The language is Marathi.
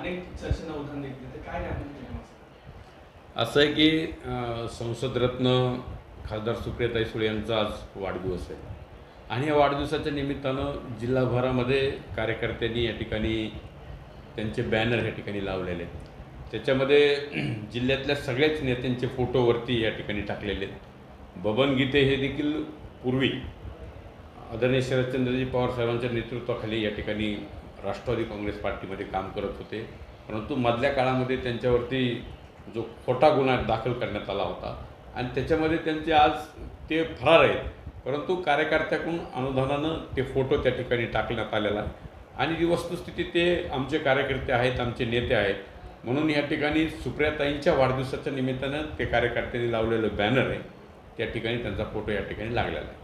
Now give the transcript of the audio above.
अनेक चर्चेला उदाहरण दिले तर काय असं आहे की संसदरत्न खासदार सुप्रियताई सुळे यांचा आज वाढदिवस आहे. आणि या वाढदिवसाच्या निमित्तानं जिल्हाभरामध्ये कार्यकर्त्यांनी या ठिकाणी त्यांचे बॅनर या ठिकाणी लावलेले आहेत. त्याच्यामध्ये जिल्ह्यातल्या सगळ्याच नेत्यांचे फोटोवरती या ठिकाणी टाकलेले आहेत. बबन गीते हे देखील पूर्वी आदरणीय शरदचंद्रजी पवार साहेबांच्या नेतृत्वाखाली या ठिकाणी राष्ट्रवादी काँग्रेस पार्टीमध्ये काम करत होते. परंतु मधल्या काळामध्ये त्यांच्यावरती जो खोटा गुन्हा दाखल करण्यात आला होता आणि त्याच्यामध्ये त्यांचे आज ते फरार आहेत. परंतु कार्यकर्त्याकडून अनुदानानं ते फोटो त्या ठिकाणी टाकण्यात आलेला आहे. आणि जी वस्तुस्थिती ते आमचे कार्यकर्ते आहेत आमचे नेते आहेत म्हणून या ठिकाणी सुप्रियाताईंच्या वाढदिवसाच्या निमित्तानं ते कार्यकर्त्यांनी लावलेलं बॅनर आहे. त्या ठिकाणी त्यांचा फोटो या ठिकाणी लागलेला आहे.